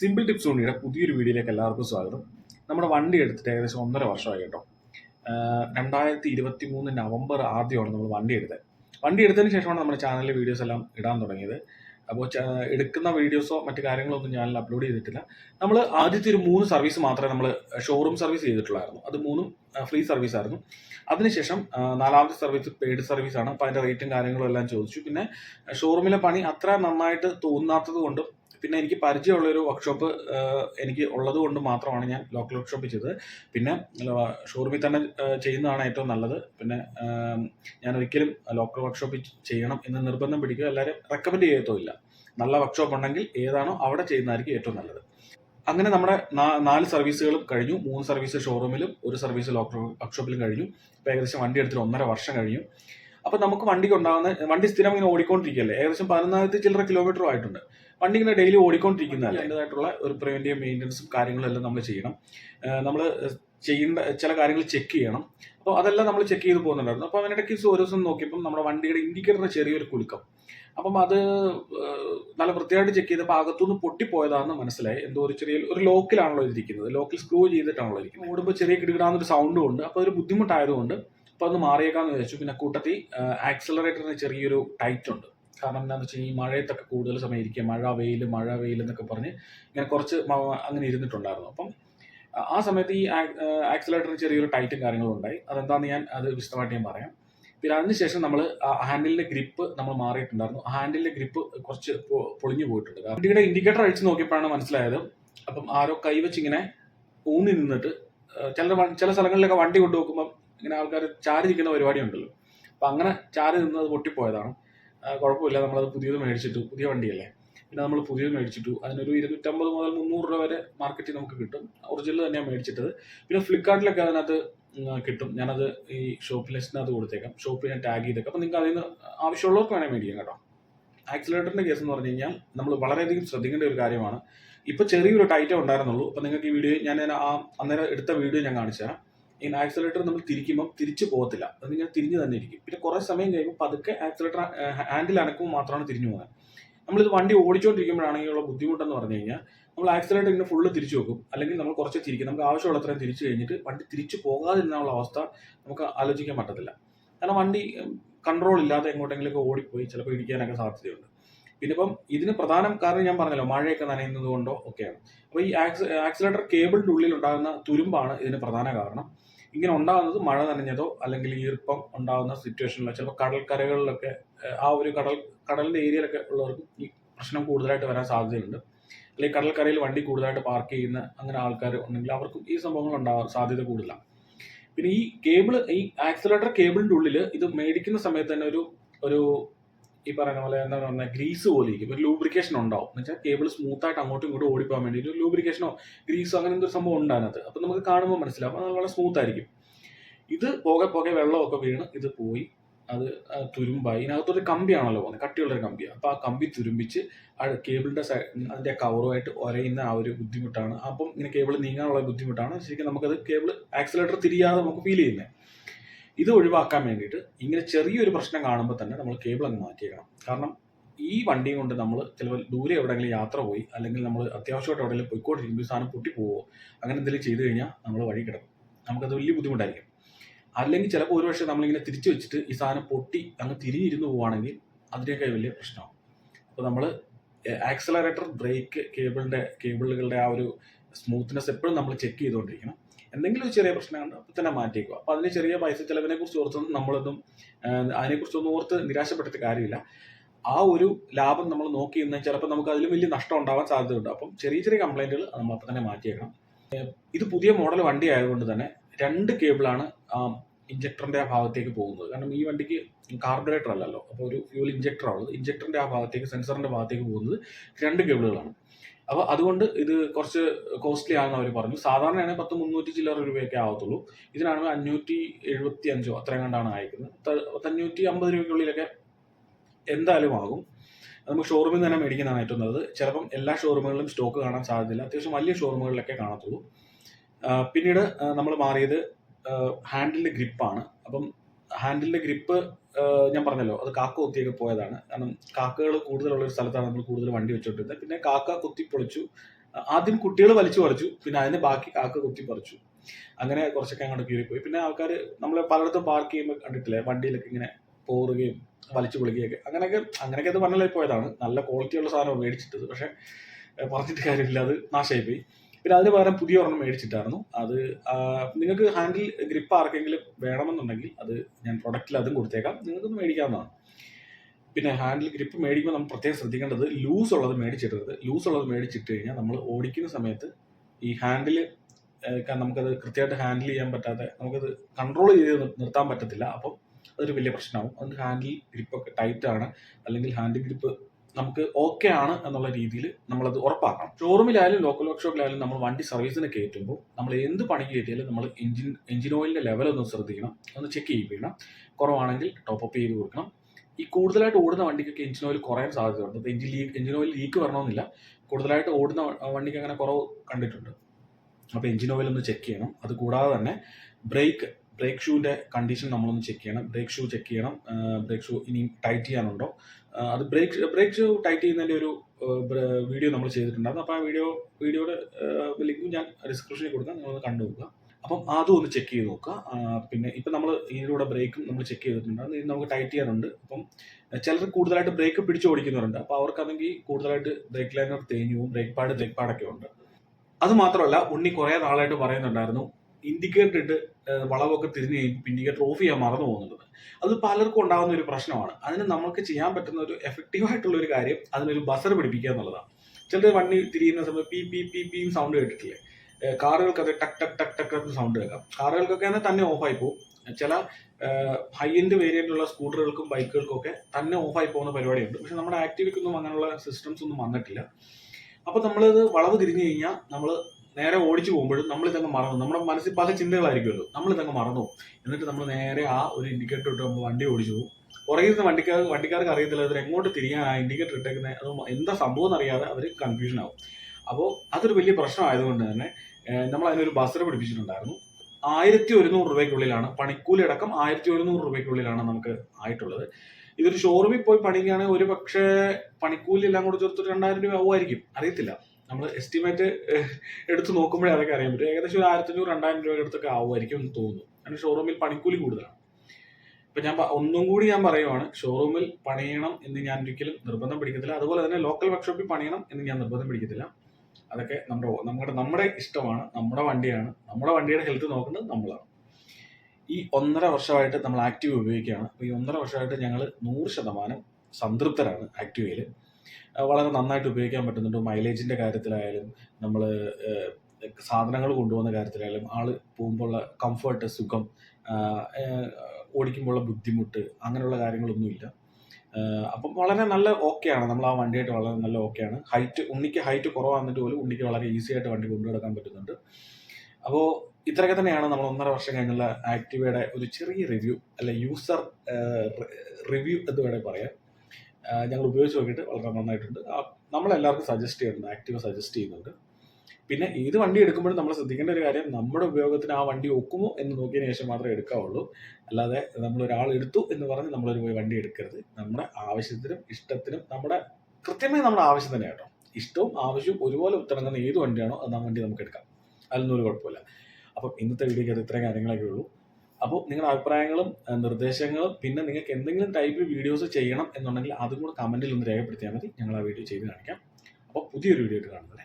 Simple tips ഉണ്ണിയുടെ പുതിയൊരു വീഡിയോയിലേക്ക് എല്ലാവർക്കും സ്വാഗതം. നമ്മുടെ വണ്ടി എടുത്തിട്ട് ഏകദേശം ഒന്നര വർഷമായി കേട്ടോ. രണ്ടായിരത്തി ഇരുപത്തി മൂന്ന് നവംബർ ആദ്യമാണ് നമ്മൾ വണ്ടി എടുത്തത്. വണ്ടി എടുത്തതിന് ശേഷമാണ് നമ്മുടെ ചാനലിലെ വീഡിയോസ് എല്ലാം ഇടാൻ തുടങ്ങിയത്. അപ്പോൾ എടുക്കുന്ന വീഡിയോസോ മറ്റു കാര്യങ്ങളോ ഒന്നും ചാനലിൽ അപ്ലോഡ് ചെയ്തിട്ടില്ല. നമ്മൾ ആദ്യത്തെ ഒരു മൂന്ന് സർവീസ് മാത്രമേ നമ്മൾ ഷോറൂം സർവീസ് ചെയ്തിട്ടുള്ളായിരുന്നു. അത് മൂന്നും ഫ്രീ സർവീസ് ആയിരുന്നു. അതിനുശേഷം നാലാമത്തെ സർവീസ് പെയ്ഡ് സർവീസ് ആണ്. അപ്പോൾ അതിന്റെ റേറ്റും കാര്യങ്ങളും എല്ലാം ചോദിച്ചു. പിന്നെ ഷോറൂമിലെ പണി അത്ര നന്നായിട്ട് തോന്നാത്തത് കൊണ്ടും പിന്നെ എനിക്ക് പരിചയമുള്ളൊരു വർക്ക്ഷോപ്പ് എനിക്ക് ഉള്ളത് കൊണ്ട് മാത്രമാണ് ഞാൻ ലോക്കൽ വർക്ക്ഷോപ്പ് ചെയ്തത്. പിന്നെ ഷോറൂമിൽ തന്നെ ചെയ്യുന്നതാണ് ഏറ്റവും നല്ലത്. പിന്നെ ഞാൻ ഒരിക്കലും ലോക്കൽ വർക്ക്ഷോപ്പിൽ ചെയ്യണം എന്ന് നിർബന്ധം പിടിക്കുക എല്ലാവരും റെക്കമെൻഡ് ചെയ്യത്തുമില്ല. നല്ല വർക്ക്ഷോപ്പ് ഉണ്ടെങ്കിൽ ഏതാണോ അവിടെ ചെയ്യുന്നതായിരിക്കും ഏറ്റവും നല്ലത്. അങ്ങനെ നമ്മുടെ നാല് സർവീസുകളും കഴിഞ്ഞു. മൂന്ന് സർവീസ് ഷോറൂമിലും ഒരു സർവീസ് ലോക്കൽ വർക്ക്ഷോപ്പിലും കഴിഞ്ഞു. ഇപ്പോൾ ഏകദേശം വണ്ടി എടുത്തിട്ട് ഒന്നര വർഷം കഴിഞ്ഞു. അപ്പോൾ നമുക്ക് വണ്ടിക്ക് ഉണ്ടാകുന്ന വണ്ടി സ്ഥിരം ഇങ്ങനെ ഓടിക്കൊണ്ടിരിക്കുകയല്ലേ? ഏകദേശം പതിനായിരത്തി ചില്ലറ കിലോമീറ്ററും ആയിട്ടുണ്ട്. വണ്ടി ഇങ്ങനെ ഡെയിലി ഓടിക്കൊണ്ടിരിക്കുന്നതല്ല? അതിന്റെതായിട്ടുള്ള ഒരു പ്രിവെന്റീവ് മെയിന്റനൻസും കാര്യങ്ങളെല്ലാം നമ്മൾ ചെയ്യണം. നമ്മൾ ചെയ്യേണ്ട ചില കാര്യങ്ങൾ ചെക്ക് ചെയ്യണം. അപ്പോൾ അതെല്ലാം നമ്മൾ ചെക്ക് ചെയ്ത് പോകുന്നുണ്ടായിരുന്നു. അപ്പോൾ അതിനിടയ്ക്ക് ഒരു ദിവസം നോക്കിയപ്പം നമ്മുടെ വണ്ടിയുടെ ഇൻഡിക്കേറ്ററിന് ചെറിയൊരു കുലുക്കം. അപ്പം അത് നല്ല വൃത്തിയായിട്ട് ചെക്ക് ചെയ്തപ്പോൾ അകത്തുനിന്ന് പൊട്ടിപ്പോയതാണെന്ന് മനസ്സിലായി. എന്തോ ഒരു ചെറിയ ഒരു ലോക്കിലാണല്ലോ ഇരിക്കുന്നത്. ലോക്കിൽ സ്ക്രൂ ചെയ്തിട്ടാണല്ലോ ഇരിക്കുന്നത്. ഓടുമ്പോൾ ചെറിയ കിടുകിടാന്നൊരു സൗണ്ടും ഉണ്ട്. അപ്പോൾ അതൊരു ബുദ്ധിമുട്ടായതുകൊണ്ട് അപ്പോൾ അത് മാറിയേക്കാന്ന് വിചാരിച്ചു. പിന്നെ കൂട്ടത്തിൽ ആക്സലറേറ്ററിന് ചെറിയൊരു ടൈറ്റ് ഉണ്ട്. കാരണം എന്താണെന്ന് വെച്ചാൽ ഈ മഴയത്തൊക്കെ കൂടുതൽ സമയം ഇരിക്കുക മഴ വെയിൽ മഴ വെയിൽ എന്നൊക്കെ പറഞ്ഞ് ഇങ്ങനെ കുറച്ച് അങ്ങനെ ഇരുന്നിട്ടുണ്ടായിരുന്നു. അപ്പം ആ- സമയത്ത് ഈ ആക്സിലേറ്ററിന് ചെറിയൊരു ടൈറ്റും കാര്യങ്ങളും ഉണ്ടായി. അതെന്താണെന്ന് ഞാൻ അത് വിശദമായിട്ട് ഞാൻ പറയാം. പിന്നെ അതിനുശേഷം നമ്മൾ ഹാൻഡിലിന്റെ ഗ്രിപ്പ് നമ്മൾ മാറിയിട്ടുണ്ടായിരുന്നു. ഹാൻഡിലിന്റെ ഗ്രിപ്പ് കുറച്ച് പൊളിഞ്ഞു പോയിട്ടുണ്ട്. വണ്ടിയുടെ ഇൻഡിക്കേറ്റർ അഴിച്ച് നോക്കിയപ്പോഴാണ് മനസ്സിലായത്. അപ്പം ആരോ കൈവച്ച് ഇങ്ങനെ ഊന്നി നിന്നിട്ട് ചില ചില സ്ഥലങ്ങളിലൊക്കെ വണ്ടി കൊണ്ടു നോക്കുമ്പോൾ ഇങ്ങനെ ആൾക്കാർ ചാരി നിൽക്കുന്ന പരിപാടി ഉണ്ടല്ലോ. അപ്പം അങ്ങനെ ചാരി നിന്നത് പൊട്ടിപ്പോയതാണ്. കുഴപ്പമില്ല. നമ്മളത് പുതിയത് മേടിച്ചിട്ടു. പുതിയ വണ്ടിയല്ലേ? പിന്നെ നമ്മൾ പുതിയത് മേടിച്ചിട്ടു. അതിനൊരു ഇരുന്നൂറ്റമ്പത് മുതൽ മുന്നൂറ് രൂപ വരെ മാർക്കറ്റിൽ നമുക്ക് കിട്ടും. ഒറിജിനൽ തന്നെയാണ് മേടിച്ചിട്ടത്. പിന്നെ ഫ്ലിപ്കാർട്ടിലൊക്കെ അതിനകത്ത് കിട്ടും. ഞാനത് ഈ ഷോപ്പ് ലിസ്റ്റിനകത്ത് കൊടുത്തേക്കാം. ഷോപ്പിൽ ഞാൻ ടാഗ് ചെയ്തേക്കാം. അപ്പം നിങ്ങൾക്ക് അതിൽ നിന്ന് ആവശ്യമുള്ളവർക്ക് വേണേൽ മേടിക്കാം കേട്ടോ. ആക്സിലേറ്ററിന്റെ കേസ് എന്ന് പറഞ്ഞു കഴിഞ്ഞാൽ നമ്മൾ വളരെയധികം ശ്രദ്ധിക്കേണ്ട ഒരു കാര്യമാണ്. ഇപ്പോൾ ചെറിയൊരു ടൈറ്റേ ഉണ്ടായിരുന്നുള്ളൂ. അപ്പം നിങ്ങൾക്ക് ഈ വീഡിയോ ഞാൻ ആ അന്നേരം എടുത്ത വീഡിയോ ഞാൻ കാണിച്ചു തരാം ഈ ആക്സിലേറ്റർ നമ്മൾ തിരിക്കുമ്പോൾ തിരിച്ചു പോകത്തില്ല. ഇങ്ങനെ തിരിഞ്ഞു തന്നെ ഇരിക്കും. പിന്നെ കുറേ സമയം കഴിയുമ്പോൾ പതുക്കെ ആക്സിലേറ്റർ ഹാൻഡിൽ അനക്കുമ്പോൾ മാത്രമാണ് തിരിഞ്ഞു പോകുന്നത്. നമ്മളിത് വണ്ടി ഓടിച്ചുകൊണ്ടിരിക്കുമ്പോഴാണെങ്കിൽ ഉള്ള ബുദ്ധിമുട്ടെന്ന് പറഞ്ഞു കഴിഞ്ഞാൽ നമ്മൾ ആക്സിലേറ്റർ ഇങ്ങനെ ഫുള്ള് തിരിച്ചു വെക്കും. അല്ലെങ്കിൽ നമ്മൾ കുറച്ച് തിരിക്കും. നമുക്ക് ആവശ്യമുള്ള അത്രയും തിരിച്ചു കഴിഞ്ഞിട്ട് വണ്ടി തിരിച്ചു പോകാതിരുന്നുള്ള അവസ്ഥ നമുക്ക് ആലോചിക്കാൻ പറ്റത്തില്ല. കാരണം വണ്ടി കൺട്രോൾ ഇല്ലാതെ എങ്ങോട്ടെങ്കിലൊക്കെ ഓടിപ്പോയി ചിലപ്പോൾ ഇടിക്കാനൊക്കെ സാധ്യതയുണ്ട്. പിന്നെ ഇപ്പം ഇതിന് പ്രധാനം കാരണം ഞാൻ പറഞ്ഞല്ലോ മഴയൊക്കെ നനയുന്നത് കൊണ്ടോ ഒക്കെയാണ്. അപ്പോൾ ഈ ആക്സ് ആക്സിലേറ്റർ കേബിളിന്റെ ഉള്ളിൽ ഉണ്ടാകുന്ന തുരുമ്പാണ് ഇതിന് പ്രധാന കാരണം. ഇങ്ങനെ ഉണ്ടാകുന്നത് മഴ നനഞ്ഞതോ അല്ലെങ്കിൽ ഈർപ്പം ഉണ്ടാകുന്ന സിറ്റുവേഷനിലോ ചിലപ്പോൾ കടൽക്കരകളിലൊക്കെ ആ ഒരു കടൽ കടലിന്റെ ഏരിയയിലൊക്കെ ഉള്ളവർക്ക് ഈ പ്രശ്നം കൂടുതലായിട്ട് വരാൻ സാധ്യതയുണ്ട്. അല്ലെങ്കിൽ കടൽക്കരയിൽ വണ്ടി കൂടുതലായിട്ട് പാർക്ക് ചെയ്യുന്ന അങ്ങനെ ആൾക്കാർ ഉണ്ടെങ്കിൽ അവർക്കും ഈ സംഭവങ്ങൾ ഉണ്ടാകാൻ സാധ്യത കൂടുതലാണ് പിന്നെ ഈ കേബിൾ ഈ ആക്സിലേറ്റർ കേബിളിന്റെ ഉള്ളിൽ ഇത് മേടിക്കുന്ന സമയത്ത് തന്നെ ഒരു ഒരു ഈ പറയുന്ന പോലെ എന്താ പറയുക ഗ്രീസ് പോലെ ഇരിക്കും ഒരു ലൂബ്രിക്കേഷൻ ഉണ്ടാവും. എന്ന് വെച്ചാൽ കേബിൾ സ്മൂത്ത് ആയിട്ട് അങ്ങോട്ടും ഇങ്ങോട്ടും ഓടിപ്പോകാൻ വേണ്ടി ഒരു ലൂബ്രിക്കേഷനോ ഗ്രീസോ അങ്ങനെ എന്തൊരു സംഭവം ഉണ്ടാകുന്നത് അപ്പം നമുക്ക് കാണുമ്പോൾ മനസ്സിലാവും. അത് വളരെ സ്മൂത്ത് ആയിരിക്കും. ഇത് പോകെ പോകെ വെള്ളമൊക്കെ വീണ് ഇത് പോയി. അത് തുരുമ്പായി. ഇതിനകത്തൊരു കമ്പിയാണല്ലോ പോകുന്നത്. കട്ടിയുള്ളൊരു കമ്പിയാണ് അപ്പോൾ ആ കമ്പി തുരുമ്പിച്ച് ആ കേബിളിന്റെ അതിന്റെ കവറുമായിട്ട് ഒരയുന്ന ആ ഒരു ബുദ്ധിമുട്ടാണ്. അപ്പം ഇങ്ങനെ കേബിൾ നീങ്ങാനുള്ള ബുദ്ധിമുട്ടാണ്. ശരിക്കും നമുക്കത് കേബിൾ ആക്സിലേറ്റർ തിരിയാതെ നമുക്ക് ഫീൽ ചെയ്യുന്നത് ഇത് ഒഴിവാക്കാൻ വേണ്ടിയിട്ട് ഇങ്ങനെ ചെറിയൊരു പ്രശ്നം കാണുമ്പോൾ തന്നെ നമ്മൾ കേബിൾ അങ്ങ് മാറ്റിയേക്കണം. കാരണം ഈ വണ്ടിയും കൊണ്ട് നമ്മൾ ചിലപ്പോൾ ദൂരെ എവിടെയെങ്കിലും യാത്ര പോയി അല്ലെങ്കിൽ നമ്മൾ അത്യാവശ്യമായിട്ട് എവിടെയെങ്കിലും പോയിക്കൊണ്ടിരിക്കുമ്പോൾ ഈ സാധനം പൊട്ടിപ്പോവോ അങ്ങനെ എന്തെങ്കിലും ചെയ്തു കഴിഞ്ഞാൽ നമ്മൾ വഴി കിടക്കും. നമുക്കത് വലിയ ബുദ്ധിമുട്ടായിരിക്കും. അല്ലെങ്കിൽ ചിലപ്പോൾ ഒരു പക്ഷേ നമ്മളിങ്ങനെ തിരിച്ചു വെച്ചിട്ട് ഈ സാധനം പൊട്ടി അങ്ങ് തിരിഞ്ഞിരുന്ന് പോവുകയാണെങ്കിൽ അതിനൊക്കെ വലിയ പ്രശ്നമാണ് അപ്പോൾ നമ്മൾ ആക്സലറേറ്റർ ബ്രേക്ക് കേബിളിന്റെ കേബിളുകളുടെ ആ ഒരു സ്മൂത്ത്നെസ് എപ്പോഴും നമ്മൾ ചെക്ക് ചെയ്തുകൊണ്ടിരിക്കണം. എന്തെങ്കിലും ചെറിയ പ്രശ്നം കണ്ട് അപ്പം തന്നെ മാറ്റിയേക്കുക അപ്പം അതിന് ചെറിയ പൈസ ചിലവിനെ കുറിച്ച് ഓർത്തൊന്നും നമ്മളൊന്നും അതിനെക്കുറിച്ചൊന്നും ഓർത്ത് നിരാശപ്പെട്ടിട്ട് കാര്യമില്ല. ആ ഒരു ലാഭം നമ്മൾ നോക്കി നിന്ന് ചിലപ്പോൾ നമുക്ക് അതിലും വലിയ നഷ്ടം ഉണ്ടാവാൻ സാധ്യതയുണ്ട്. അപ്പം ചെറിയ ചെറിയ കംപ്ലൈന്റുകൾ നമ്മൾ അപ്പം തന്നെ മാറ്റിയേക്കണം. ഇത് പുതിയ മോഡൽ വണ്ടി ആയതുകൊണ്ട് തന്നെ രണ്ട് കേബിളാണ് ഇഞ്ചക്ടറിന്റെ ആ ഭാഗത്തേക്ക് പോകുന്നത്. കാരണം ഈ വണ്ടിക്ക് കാർബറേറ്റർ അല്ലല്ലോ. അപ്പോൾ ഒരു ഫ്യൂൽ ഇഞ്ചക്ടർ ഇഞ്ചക്ടറിന്റെ ആ ഭാഗത്തേക്ക് സെൻസറിന്റെ ഭാഗത്തേക്ക് പോകുന്നത് രണ്ട് കേബിളുകളാണ് അപ്പോൾ അതുകൊണ്ട് ഇത് കുറച്ച് കോസ്റ്റ്ലി ആണെന്ന് അവർ പറഞ്ഞു. സാധാരണയാണ് പത്ത് മുന്നൂറ്റി ചില്ലറ രൂപയൊക്കെ ആവത്തുള്ളൂ. ഇതിനാണെങ്കിൽ അഞ്ഞൂറ്റി എഴുപത്തി അഞ്ചോ അത്രയും കണ്ടാണ് അയക്കുന്നത്. അഞ്ഞൂറ്റി അമ്പത് രൂപയ്ക്കുള്ളിലൊക്കെ എന്തായാലും ആകും. നമുക്ക് ഷോറൂമിൽ തന്നെ മേടിക്കുന്നതാണ് ഏറ്റവും നല്ലത്. ചിലപ്പം എല്ലാ ഷോറൂമുകളിലും സ്റ്റോക്ക് കാണാൻ സാധ്യതയില്ല. അത്യാവശ്യം വലിയ ഷോറൂമുകളിലൊക്കെ കാണത്തുള്ളൂ. പിന്നീട് നമ്മൾ മാറിയത് ഹാൻഡിലിന്റെ ഗ്രിപ്പാണ് അപ്പം ഹാൻഡിലിന്റെ ഗ്രിപ്പ് ഞാൻ പറഞ്ഞല്ലോ അത് കാക്ക കുത്തിയൊക്കെ പോയതാണ്. കാരണം കാക്കകൾ കൂടുതലുള്ള ഒരു സ്ഥലത്താണ് നമ്മൾ കൂടുതൽ വണ്ടി വെച്ചോണ്ടിരുന്നത്. പിന്നെ കാക്ക കുത്തി പൊളിച്ചു ആദ്യം കുട്ടികൾ വലിച്ചു പറിച്ചു. പിന്നെ അതിന് ബാക്കി കാക്ക കുത്തി പറിച്ചു അങ്ങനെ കുറച്ചൊക്കെ അങ്ങോട്ട് കീറിപ്പോയി. പിന്നെ ആൾക്കാർ നമ്മൾ പലയിടത്തും പാർക്ക് ചെയ്യുമ്പോൾ കണ്ടിട്ടില്ലേ വണ്ടിയിലൊക്കെ ഇങ്ങനെ പോറുകയും വലിച്ചു പൊളിക്കുകയൊക്കെ. അങ്ങനെയൊക്കെ അങ്ങനെയൊക്കെ അത് മണ്ണലായി പോയതാണ്. നല്ല ക്വാളിറ്റിയുള്ള സാധനം മേടിച്ചിട്ടത്. പക്ഷേ പറഞ്ഞിട്ട് കാര്യമില്ല. അത് നാശമായി പോയി. പിന്നെ അതിന് പകരം പുതിയ ഒരെണ്ണം മേടിച്ചിട്ടായിരുന്നു. അത് നിങ്ങൾക്ക് ഹാൻഡിൽ ഗ്രിപ്പ് ആർക്കെങ്കിലും വേണമെന്നുണ്ടെങ്കിൽ അത് ഞാൻ പ്രൊഡക്റ്റിൽ അതും കൊടുത്തേക്കാം. നിങ്ങൾക്കൊന്ന് മേടിക്കാവുന്നതാണ്. പിന്നെ ഹാൻഡിൽ ഗ്രിപ്പ് മേടിക്കുമ്പോൾ നമ്മൾ പ്രത്യേകം ശ്രദ്ധിക്കേണ്ടത് ലൂസ് ഉള്ളത് മേടിച്ചിടരുത്. ലൂസ് ഉള്ളത് മേടിച്ചിട്ട് കഴിഞ്ഞാൽ നമ്മൾ ഓടിക്കുന്ന സമയത്ത് ഈ ഹാൻഡിൽ നമുക്കത് കൃത്യമായിട്ട് ഹാൻഡിൽ ചെയ്യാൻ പറ്റാതെ നമുക്കത് കൺട്രോൾ ചെയ്ത് നിർത്താൻ പറ്റത്തില്ല. അപ്പം അതൊരു വലിയ പ്രശ്നമാകും അതുകൊണ്ട് ഹാൻഡിൽ ഗ്രിപ്പൊക്കെ ടൈറ്റ് ആണ്. അല്ലെങ്കിൽ ഹാൻഡിൽ ഗ്രിപ്പ് നമുക്ക് ഓക്കെ ആണ് എന്നുള്ള രീതിയിൽ നമ്മളത് ഉറപ്പാക്കണം. ഷോറൂമിലായാലും ലോക്കൽ വർക്ക്ഷോപ്പിലായാലും നമ്മൾ വണ്ടി സർവീസിന് കയറ്റുമ്പോൾ നമ്മൾ എന്ത് പണി കയറ്റിയാലും നമ്മൾ എഞ്ചിൻ എഞ്ചിൻ ഓയിലിന്റെ ലെവൽ ഒന്ന് ശ്രദ്ധിക്കണം. ഒന്ന് ചെക്ക് ചെയ്യണം കുറവാണെങ്കിൽ ടോപ്പ് അപ്പ് ചെയ്ത് കൊടുക്കണം. ഈ കൂടുതലായിട്ട് ഓടുന്ന വണ്ടിക്കൊക്കെ എഞ്ചിൻ ഓയിൽ കുറയാൻ സാധ്യതയുണ്ട്. Engine leak engine oil leak വരണമെന്നില്ല. കൂടുതലായിട്ട് ഓടുന്ന വണ്ടിക്ക് അങ്ങനെ കുറവ് കണ്ടിട്ടുണ്ട്. അപ്പോൾ എഞ്ചിൻ ഓയിൽ ഒന്ന് ചെക്ക് ചെയ്യണം. അത് കൂടാതെ തന്നെ ബ്രേക്ക് ബ്രേക്ക് ഷൂവിന്റെ കണ്ടീഷൻ നമ്മളൊന്ന് ചെക്ക് ചെയ്യണം. ബ്രേക്ക് ഷൂ ചെക്ക് ചെയ്യണം. ബ്രേക്ക് ഷൂ ഇനി ടൈറ്റ് ചെയ്യാനുണ്ടോ? അത് ബ്രേക്ക് ബ്രേക്ക് ഷൂ ടൈറ്റ് ചെയ്യുന്നതിന്റെ ഒരു വീഡിയോ നമ്മൾ ചെയ്തിട്ടുണ്ടായിരുന്നു. അപ്പോൾ ആ വീഡിയോ വീഡിയോയുടെ ലിങ്കും ഞാൻ ഡിസ്ക്രിപ്ഷനിൽ കൊടുക്കാം. നിങ്ങളൊന്ന് കണ്ടു നോക്കുക. അപ്പം അതും ഒന്ന് ചെക്ക് ചെയ്ത് നോക്കുക. പിന്നെ ഇപ്പം നമ്മൾ ഇതിലൂടെ ബ്രേക്കും നമ്മൾ ചെക്ക് ചെയ്തിട്ടുണ്ട് ഇത് നമുക്ക് ടൈറ്റ് ചെയ്യാനുണ്ട്. അപ്പം ചിലർ കൂടുതലായിട്ട് ബ്രേക്ക് പിടിച്ച് ഓടിക്കുന്നവരുണ്ട്. അപ്പോൾ അവർക്കാണെങ്കിൽ കൂടുതലായിട്ട് ബ്രേക്ക് ലൈനർ തേഞ്ഞു പോകും ബ്രേക്ക് പാഡ് ബ്രേക്ക് പാഡൊക്കെ ഉണ്ട്. അത് മാത്രമല്ല ഉണ്ണി കുറേ നാളായിട്ട് പറയുന്നുണ്ടായിരുന്നു. ഇൻഡിക്കേറ്റർ ഇട്ട് വളവൊക്കെ തിരിഞ്ഞ് കഴിയുമ്പോൾ ഇൻഡിക്കേറ്റർ ഓഫ് ചെയ്യാൻ മറന്നു പോകുന്നുണ്ട്. അത് പലർക്കും ഉണ്ടാകുന്ന ഒരു പ്രശ്നമാണ്. അതിന് നമുക്ക് ചെയ്യാൻ പറ്റുന്ന ഒരു എഫക്റ്റീവ് ആയിട്ടുള്ള ഒരു കാര്യം അതിനൊരു ബസർ പിടിപ്പിക്കുക എന്നുള്ളതാണ്. ചിലർ വണ്ടി തിരിയുന്ന സമയത്ത് പി പി പി പിയും സൗണ്ട് കേട്ടിട്ടില്ലേ? കാറുകൾക്ക് അത് ടക് ടക് ടക് ടക് എന്ന് സൗണ്ട് കേൾക്കാം. കാറുകൾക്കൊക്കെ ആണെങ്കിൽ തന്നെ ഓഫായി പോകും ചില ഹൈ എൻഡ് വേരിയന്റ് ഉള്ള സ്കൂട്ടറുകൾക്കും ബൈക്കുകൾക്കും ഒക്കെ തന്നെ ഓഫായി പോകുന്ന പരിപാടിയുണ്ട്. പക്ഷെ നമ്മുടെ ആക്ടിവിറ്റിക്കൊന്നും അങ്ങനെയുള്ള സിസ്റ്റംസ് ഒന്നും വന്നിട്ടില്ല. അപ്പോൾ നമ്മളിത് വളവ് തിരിഞ്ഞു കഴിഞ്ഞാൽ നമ്മൾ നേരെ ഓടിച്ചു പോകുമ്പോഴും നമ്മൾ ഇതങ്ങ് മറന്നു. നമ്മുടെ മനസ്സിൽ പല ചിന്തകളായിരിക്കുമല്ലോ. നമ്മൾ ഇതങ്ങ് മറന്നു. എന്നിട്ട് നമ്മൾ നേരെ ആ ഒരു ഇൻഡിക്കേറ്റർ ഇട്ട് നമ്മൾ വണ്ടി ഓടിച്ചു പോകും. പുറകിൽ നിന്ന് വണ്ടിക്കാർ വണ്ടിക്കാർക്ക് അറിയത്തില്ല അതിൽ എങ്ങോട്ട് തിരിയാൻ ആ ഇൻഡിക്കേറ്റർ ഇട്ടേക്കുന്നത് അത് എന്താ സംഭവം എന്നറിയാതെ അവർ കൺഫ്യൂഷൻ ആവും. അപ്പോൾ അതൊരു വലിയ പ്രശ്നമായതുകൊണ്ട് തന്നെ നമ്മൾ അതിനൊരു ബസർ പിടിപ്പിച്ചിട്ടുണ്ടായിരുന്നു. ആയിരത്തി ഒരുന്നൂറ് രൂപയ്ക്കുള്ളിലാണ് പണിക്കൂലി അടക്കം ആയിരത്തി ഒരുന്നൂറ് രൂപയ്ക്കുള്ളിലാണ് നമുക്ക് ആയിട്ടുള്ളത്. ഇതൊരു ഷോറൂമിൽ പോയി പണിക്കുകയാണെങ്കിൽ ഒരു പക്ഷേ പണിക്കൂലി എല്ലാം കൂടെ ചേർത്ത് രണ്ടായിരം രൂപ ആവുമായിരിക്കും. അറിയത്തില്ല. നമ്മൾ എസ്റ്റിമേറ്റ് എടുത്ത് നോക്കുമ്പോഴേ അതൊക്കെ അറിയാൻ പറ്റും. ഏകദേശം ഒരു ആയിരത്തഞ്ഞൂറ് രണ്ടായിരം രൂപയുടെ അടുത്തൊക്കെ ആവുമായിരിക്കും എന്ന് തോന്നുന്നു. കാരണം ഷോറൂമിൽ പണിക്കൂലി കൂടുതലാണ്. ഇപ്പൊ ഞാൻ ഒന്നും കൂടി ഞാൻ പറയുവാണ് ഷോറൂമിൽ പണിയണം എന്ന് ഞാൻ ഒരിക്കലും നിർബന്ധം പിടിക്കത്തില്ല. അതുപോലെ തന്നെ ലോക്കൽ വർക്ക്ഷോപ്പിൽ പണിയണം എന്ന് ഞാൻ നിർബന്ധം പിടിക്കത്തില്ല. അതൊക്കെ നമ്മുടെ നമ്മുടെ നമ്മുടെ ഇഷ്ടമാണ് നമ്മുടെ വണ്ടിയാണ് നമ്മുടെ വണ്ടിയുടെ ഹെൽത്ത് നോക്കുന്നത് നമ്മളാണ്. ഈ ഒന്നര വർഷമായിട്ട് നമ്മൾ ആക്റ്റീവ് ഉപയോഗിക്കുകയാണ്. അപ്പോൾ ഈ ഒന്നര വർഷമായിട്ട് ഞങ്ങൾ നൂറ് ശതമാനം സംതൃപ്തരാണ് ആക്റ്റീവയിൽ വളരെ നന്നായിട്ട് ഉപയോഗിക്കാൻ പറ്റുന്നുണ്ട്. മൈലേജിന്റെ കാര്യത്തിലായാലും നമ്മൾ സാധനങ്ങൾ കൊണ്ടുപോകുന്ന കാര്യത്തിലായാലും ആൾ പോകുമ്പോഴുള്ള കംഫർട്ട് സുഖം ഓടിക്കുമ്പോഴുള്ള ബുദ്ധിമുട്ട് അങ്ങനെയുള്ള കാര്യങ്ങളൊന്നുമില്ല. അപ്പം വളരെ നല്ല ഓക്കെയാണ്. നമ്മൾ ആ വണ്ടിയായിട്ട് വളരെ നല്ല ഓക്കെയാണ്. ഹൈറ്റ് ഉണ്ണിക്ക് ഹൈറ്റ് കുറവാന്നിട്ട് പോലും ഉണ്ണിക്ക് വളരെ ഈസി ആയിട്ട് വണ്ടി കൊണ്ടുനടക്കാൻ പറ്റുന്നുണ്ട്. അപ്പോൾ ഇത്രയൊക്കെ തന്നെയാണ് നമ്മൾ ഒന്നര വർഷം കഴിഞ്ഞുള്ള ആക്ടിവയുടെ ഒരു ചെറിയ റിവ്യൂ അല്ലെ യൂസർ റിവ്യൂ എന്ന് വേണമെങ്കിൽ പറയാം. ഞങ്ങൾ ഉപയോഗിച്ച് നോക്കിയിട്ട് വളരെ നന്നായിട്ടുണ്ട്. നമ്മളെല്ലാവർക്കും സജസ്റ്റ് ചെയ്യുന്നുണ്ട് ആക്റ്റീവ് സജസ്റ്റ് ചെയ്യുന്നുണ്ട്. പിന്നെ ഏത് വണ്ടി എടുക്കുമ്പോഴും നമ്മൾ ശ്രദ്ധിക്കേണ്ട ഒരു കാര്യം നമ്മുടെ ഉപയോഗത്തിന് ആ വണ്ടി ഒക്കുമോ എന്ന് നോക്കിയതിന് ശേഷം മാത്രമേ എടുക്കാവുള്ളൂ. അല്ലാതെ നമ്മൾ ഒരാൾ എടുത്തു എന്ന് പറഞ്ഞ് നമ്മളൊരു വണ്ടി എടുക്കരുത്. നമ്മുടെ ആവശ്യത്തിനും ഇഷ്ടത്തിനും നമ്മുടെ കൃത്യമായി നമ്മുടെ ആവശ്യം തന്നെ കേട്ടോ. ഇഷ്ടവും ആവശ്യവും ഒരുപോലെ ഉത്തരങ്ങുന്ന ഏത് വണ്ടിയാണോ അത് ആ വണ്ടി നമുക്ക് എടുക്കാം. അതിലൊന്നും ഒരു കുഴപ്പമില്ല. അപ്പം ഇന്നത്തെ വീഡിയോക്ക് അത് ഇത്രയും കാര്യങ്ങളൊക്കെ ഉള്ളൂ. അപ്പോൾ നിങ്ങളുടെ അഭിപ്രായങ്ങളും നിർദ്ദേശങ്ങളും പിന്നെ നിങ്ങൾക്ക് എന്തെങ്കിലും ടൈപ്പ് വീഡിയോസ് ചെയ്യണം എന്നുണ്ടെങ്കിൽ അതും കൂടെ കമന്റിൽ ഒന്ന് രേഖപ്പെടുത്തിയാൽ മതി. ഞങ്ങൾ ആ വീഡിയോ ചെയ്ത് കാണിക്കാം. അപ്പോൾ പുതിയൊരു വീഡിയോ ആയിട്ട് കാണുന്നത്